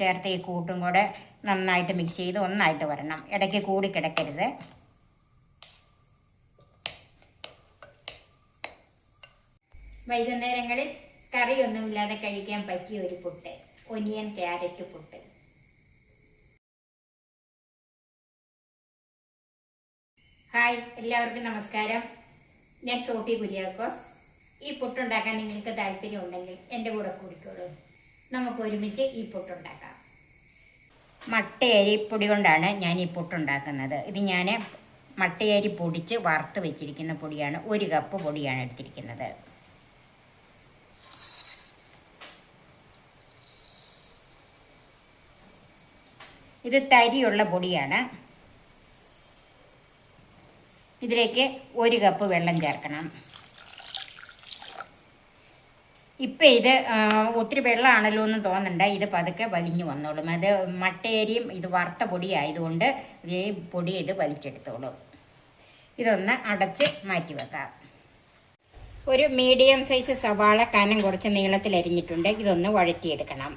ചേർത്ത് ഈ കൂട്ടും കൂടെ നന്നായിട്ട് മിക്സ് ചെയ്ത് ഒന്നായിട്ട് വരണം. ഇടയ്ക്ക് കൂടി കിടക്കരുത്. വൈകുന്നേരങ്ങളിൽ കറിയൊന്നുമില്ലാതെ കഴിക്കാൻ പറ്റിയ ഒരു puttu onion carrot puttu. Hi എല്ലാവർക്കും നമസ്കാരം. ഞാൻ സോഫി കുര്യാക്കോസ്. ഈ പുട്ടുണ്ടാക്കാൻ നിങ്ങൾക്ക് താല്പര്യമുണ്ടെങ്കിൽ എന്റെ കൂടെ കൂടിക്കോളൂ. നമുക്ക് ഒരുമിച്ച് ഈ പുട്ടുണ്ടാക്കാം. മട്ടയരി പൊടി കൊണ്ടാണ് ഞാൻ ഈ പുട്ടുണ്ടാക്കുന്നത്. ഇത് ഞാൻ മട്ടയരി പൊടിച്ച് വറുത്ത് വെച്ചിരിക്കുന്ന പൊടിയാണ്. ഒരു കപ്പ് പൊടിയാണ് എടുത്തിരിക്കുന്നത്. ഇത് തരിയുള്ള പൊടിയാണ്. ഇതിലേക്ക് ഒരു കപ്പ് വെള്ളം ചേർക്കണം. ഇപ്പം ഇത് ഒത്തിരി വെള്ളമാണല്ലോ എന്ന് തോന്നണ്ട. ഇത് പതുക്കെ വലിഞ്ഞു വന്നോളും. അത് മട്ടയരിയും ഇത് വറുത്ത പൊടി ആയതുകൊണ്ട് ഈ പൊടി ഇത് വലിച്ചെടുത്തോളും. ഇതൊന്ന് അടച്ച് മാറ്റി വെക്കാം. ഒരു മീഡിയം സൈസ് സവാള കനം കുറച്ച് നീളത്തിൽ അരിഞ്ഞിട്ടുണ്ട്. ഇതൊന്ന് വഴറ്റിയെടുക്കണം.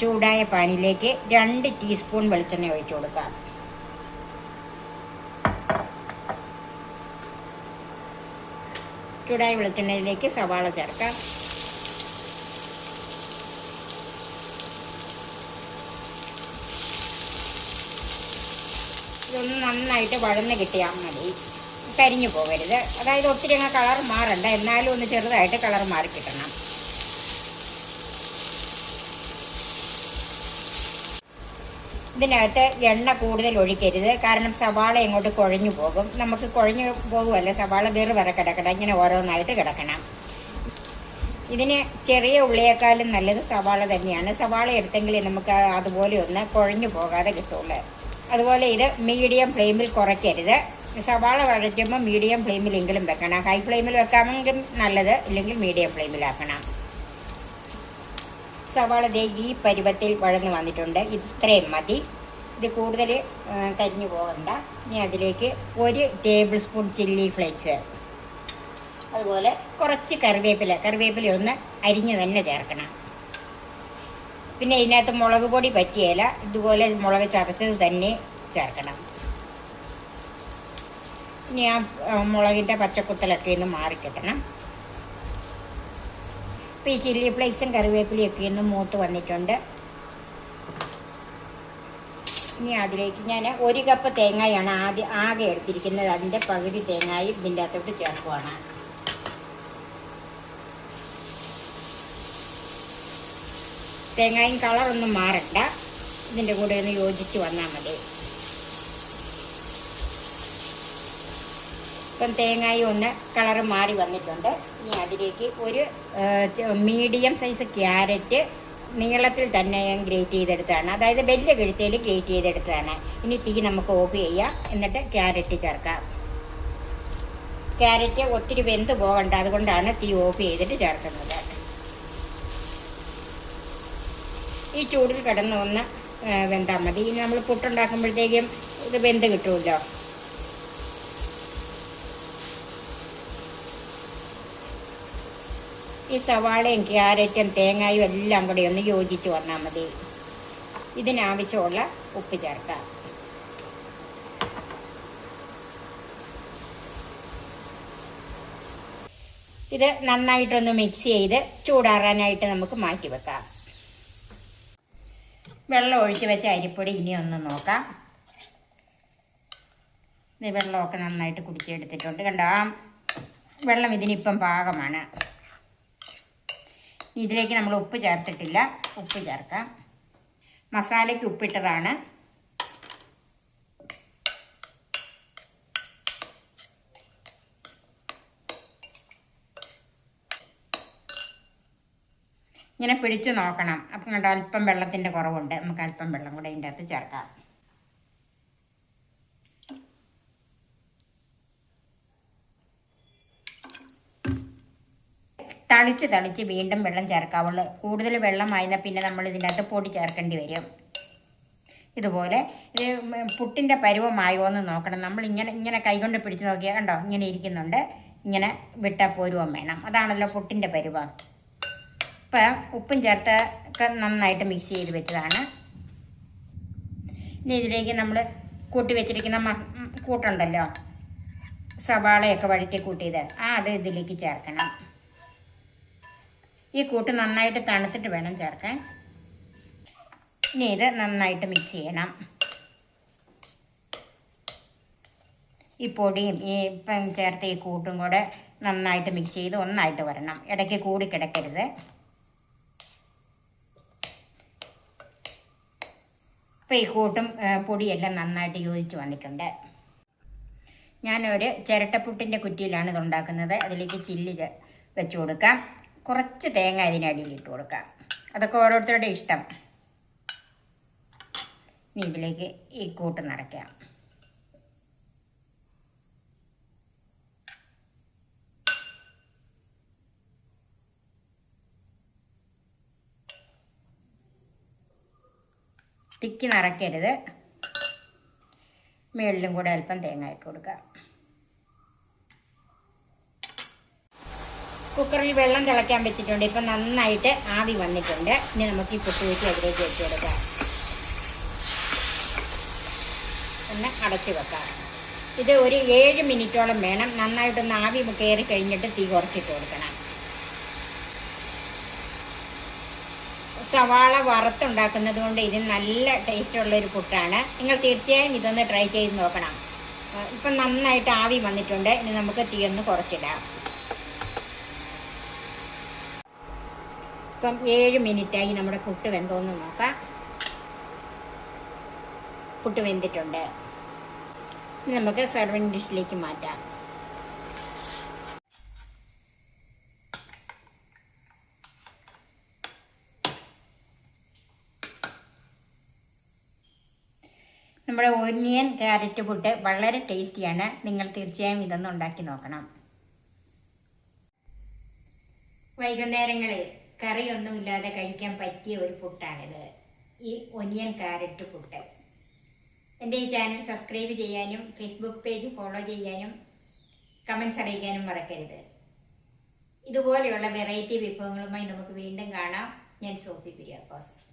ചൂടായ പാനിലേക്ക് രണ്ട് ടീസ്പൂൺ വെളിച്ചെണ്ണ ഒഴിച്ചു കൊടുക്കാം. ചൂടായ വെളിച്ചെണ്ണയിലേക്ക് സവാള ചേർക്കാം. ഇതൊന്ന് നന്നായിട്ട് വഴന്ന് കിട്ടിയാൽ മതി. കരിഞ്ഞു പോകരുത്. അതായത് ഒത്തിരി അങ്ങ് കളർ മാറണ്ട. എന്നാലും ഒന്ന് ചെറുതായിട്ട് കളർ മാറി കിട്ടണം. ഇതിനകത്ത് എണ്ണ കൂടുതൽ ഒഴിക്കരുത്. കാരണം സവാള ഇങ്ങോട്ട് കുഴഞ്ഞു പോകും. നമുക്ക് കുഴഞ്ഞു പോകുമല്ല സവാള വേറെ വേറെ കിടക്കണം ഇങ്ങനെ ഓരോന്നായിട്ട് കിടക്കണം. ഇതിന് ചെറിയ ഉള്ളിയേക്കാളും നല്ലത് സവാള തന്നെയാണ്. സവാള എടുത്തെങ്കിൽ നമുക്ക് അതുപോലെ ഒന്ന് കുഴഞ്ഞു പോകാതെ കിട്ടുള്ളൂ. അതുപോലെ ഇത് മീഡിയം ഫ്ലെയിമിൽ കുറയ്ക്കരുത്. സവാള വഴറ്റുമ്പോൾ മീഡിയം ഫ്ലെയിമിലെങ്കിലും വെക്കണം. ഹൈ ഫ്ലെയിമിൽ വെക്കാമെങ്കിൽ നല്ലത് ഇല്ലെങ്കിൽ മീഡിയം ഫ്ലെയിമിലാക്കണം. സവാള ദേ ഈ പരുവത്തിൽ വഴന്ന് വന്നിട്ടുണ്ട്. ഇത്രയും മതി. ഇത് കൂടുതൽ കരിഞ്ഞു പോകണ്ട. ഇനി അതിലേക്ക് ഒരു ടേബിൾ സ്പൂൺ ചില്ലി ഫ്ലേക്സ്. അതുപോലെ കുറച്ച് കറിവേപ്പില. കറിവേപ്പില ഒന്ന് അരിഞ്ഞ് തന്നെ ചേർക്കണം. പിന്നെ ഇതിനകത്ത് മുളക് പൊടി പറ്റിയല. ഇതുപോലെ മുളക് ചതച്ചത് തന്നെ ചേർക്കണം. ഇനി ആ മുളകിന്റെ പച്ചക്കുത്തലൊക്കെ ഒന്ന് മാറിക്കിട്ടണം. ഇപ്പം ഈ ചില്ലി ഫ്ലേക്സും കറിവേപ്പിലയും ഒന്ന് മൂത്ത് വന്നിട്ടുണ്ട്. ഇനി അതിലേക്ക് ഞാൻ ഒരു കപ്പ് തേങ്ങയാണ് ആദ്യം ആകെ എടുത്തിരിക്കുന്നത്. അതിന്റെ പകുതി തേങ്ങയും ഇതിന്റെ അകത്തോട്ട് ചേർക്കുവാണ്. തേങ്ങയും കളറൊന്നും മാറണ്ട. ഇതിന്റെ കൂടെ ഒന്ന് യോജിച്ച് വന്നാൽ മതി. ഇപ്പം തേങ്ങായും ഒന്ന് കളറ് മാറി വന്നിട്ടുണ്ട്. ഇനി അതിലേക്ക് ഒരു മീഡിയം സൈസ് ക്യാരറ്റ് നീളത്തിൽ തന്നെ ഞാൻ ഗ്രേറ്റ് ചെയ്തെടുത്താണ് അതായത് വലിയ കഴുത്തയിൽ ഗ്രേറ്റ് ചെയ്തെടുത്തതാണ്. ഇനി തീ നമുക്ക് ഓഫ് ചെയ്യാം. എന്നിട്ട് ക്യാരറ്റ് ചേർക്കാം. ക്യാരറ്റ് ഒത്തിരി വെന്ത് പോകണ്ട. അതുകൊണ്ടാണ് തീ ഓഫ് ചെയ്തിട്ട് ചേർക്കുന്നത്. ഈ ചൂടിൽ കിടന്ന് ഒന്ന് വെന്താൽ മതി. ഇനി നമ്മൾ പുട്ടുണ്ടാക്കുമ്പോഴത്തേക്കും ഇത് വെന്ത് കിട്ടുമല്ലോ. ഈ സവാളയും ക്യാരറ്റും തേങ്ങായും എല്ലാം കൂടി ഒന്ന് യോജിച്ച് വന്നാൽ മതി. ഇതിനാവശ്യമുള്ള ഉപ്പ് ചേർക്കാം. ഇത് നന്നായിട്ടൊന്ന് മിക്സ് ചെയ്ത് ചൂടാറാനായിട്ട് നമുക്ക് മാറ്റി വെക്കാം. വെള്ളം ഒഴിച്ച് വെച്ച അരിപ്പൊടി ഇനി ഒന്ന് നോക്കാം. ഇത് വെള്ളമൊക്കെ നന്നായിട്ട് കുടിച്ചെടുത്തിട്ടുണ്ട്. കണ്ടോ? വെള്ളം ഇതിനിപ്പം പാകമാണ്. ഇതിലേക്ക് നമ്മൾ ഉപ്പ് ചേർത്തിട്ടില്ല. ഉപ്പ് ചേർക്കാം. മസാലയ്ക്ക് ഉപ്പിട്ടതാണ്. ഇങ്ങനെ പിടിച്ചു നോക്കണം. അപ്പം കണ്ടോ അല്പം വെള്ളത്തിന്റെ കുറവുണ്ട്. നമുക്ക് അല്പം വെള്ളം കൂടെ ഇതിന്റെ അകത്ത് ചേർക്കാം. തളിച്ച് തളിച്ച് വീണ്ടും വെള്ളം ചേർക്കാവുള്ളൂ. കൂടുതൽ വെള്ളം വെള്ളമായിരുന്നാൽ പിന്നെ നമ്മൾ ഇതിനകത്ത് പൊടി ചേർക്കേണ്ടി വരും. ഇതുപോലെ ഇത് പുട്ടിന്റെ പരുവമായോ എന്ന് നോക്കണം. നമ്മൾ ഇങ്ങനെ ഇങ്ങനെ കൈകൊണ്ട് പിടിച്ച് നോക്കിയാൽ കണ്ടോ? ഇങ്ങനെ ഇരിക്കുന്നുണ്ട്. ഇങ്ങനെ വിട്ടാൽ പോരുവം വേണം. അതാണല്ലോ പുട്ടിന്റെ പരുവം. ഇപ്പം ഉപ്പും ചേർത്ത് ഒക്കെ നന്നായിട്ട് മിക്സ് ചെയ്ത് വെച്ചതാണ്. ഇനി ഇതിലേക്ക് നമ്മൾ കൂട്ടി വെച്ചിരിക്കുന്ന മ കൂട്ടുണ്ടല്ലോ. സവാളയൊക്കെ വഴറ്റി കൂട്ടിയത്. ആ അത് ഇതിലേക്ക് ചേർക്കണം. ഈ കൂട്ട് നന്നായിട്ട് തണുത്തിട്ട് വേണം ചേർക്കാൻ. ഇനി ഇത് നന്നായിട്ട് മിക്സ് ചെയ്യണം. ഈ പൊടിയും ഈ ചേർത്ത ഈ കൂട്ടും കൂടെ നന്നായിട്ട് മിക്സ് ചെയ്ത് ഒന്നായിട്ട് വരണം. ഇടയ്ക്ക് കൂടി കിടക്കരുത്. അപ്പോൾ ഈ കൂട്ടും പൊടിയെല്ലാം നന്നായിട്ട് യോജിച്ച് വന്നിട്ടുണ്ട്. ഞാനൊരു ചിരട്ടപ്പുട്ടിന്റെ കുറ്റിയിലാണ് ഇത് ഉണ്ടാക്കുന്നത്. അതിലേക്ക് ചില്ലി വെച്ച് കൊടുക്കാം. കുറച്ച് തേങ്ങ അതിനടിയിൽ ഇട്ട് കൊടുക്കാം. അതൊക്കെ ഓരോരുത്തരുടെ ഇഷ്ടം. ഇനി ഇതിലേക്ക് ഈ കൂട്ട് നിറയ്ക്കാം. തിക്കി നിറയ്ക്കരുത്. മുകളിലും കൂടെ അല്പം തേങ്ങ ഇട്ട് കൊടുക്കുക കുക്കറിൽ വെള്ളം തിളയ്ക്കാൻ വെച്ചിട്ടുണ്ട്. ഇപ്പം നന്നായിട്ട് ആവി വന്നിട്ടുണ്ട്. ഇനി നമുക്ക് ഈ പുട്ടുവെച്ച് അതിലേക്ക് വെച്ച് കൊടുക്കാം. ഒന്ന് അടച്ചു വെക്കാം. ഇത് ഒരു ഏഴ് മിനിറ്റോളം വേണം. നന്നായിട്ടൊന്ന് ആവി കയറി കഴിഞ്ഞിട്ട് തീ കുറച്ചിട്ട് കൊടുക്കണം. സവാള വറുത്തുണ്ടാക്കുന്നത് കൊണ്ട് ഇത് നല്ല ടേസ്റ്റ് ഉള്ള ഒരു പുട്ടാണ്. നിങ്ങൾ തീർച്ചയായും ഇതൊന്ന് ട്രൈ ചെയ്ത് നോക്കണം. ഇപ്പം നന്നായിട്ട് ആവി വന്നിട്ടുണ്ട്. ഇനി നമുക്ക് തീ ഒന്ന് കുറച്ചിടാം. ഇപ്പം ഏഴ് മിനിറ്റായി നമ്മുടെ പുട്ട് വെന്തോന്ന് നോക്കാം. പുട്ട് വെന്തിട്ടുണ്ട്. നമുക്ക് സെർവിങ് ഡിഷിലേക്ക് മാറ്റാം. നമ്മുടെ ഒനിയൻ ക്യാരറ്റ് പുട്ട് വളരെ ടേസ്റ്റിയാണ്. നിങ്ങൾ തീർച്ചയായും ഇതൊന്ന് ഉണ്ടാക്കി നോക്കണം. വൈകുന്നേരങ്ങളിൽ കറിയൊന്നുമില്ലാതെ കഴിക്കാൻ പറ്റിയ ഒരു പുട്ടാണിത്. ഈ ഒനിയൻ കാരറ്റ് പുട്ട്. എന്റെ ഈ ചാനൽ സബ്സ്ക്രൈബ് ചെയ്യാനും ഫേസ്ബുക്ക് പേജ് ഫോളോ ചെയ്യാനും കമൻസ് അറിയിക്കാനും മറക്കരുത്. ഇതുപോലെയുള്ള വെറൈറ്റി വിഭവങ്ങളുമായി നമുക്ക് വീണ്ടും കാണാം. ഞാൻ സോഫി കുര്യാക്കോസ്.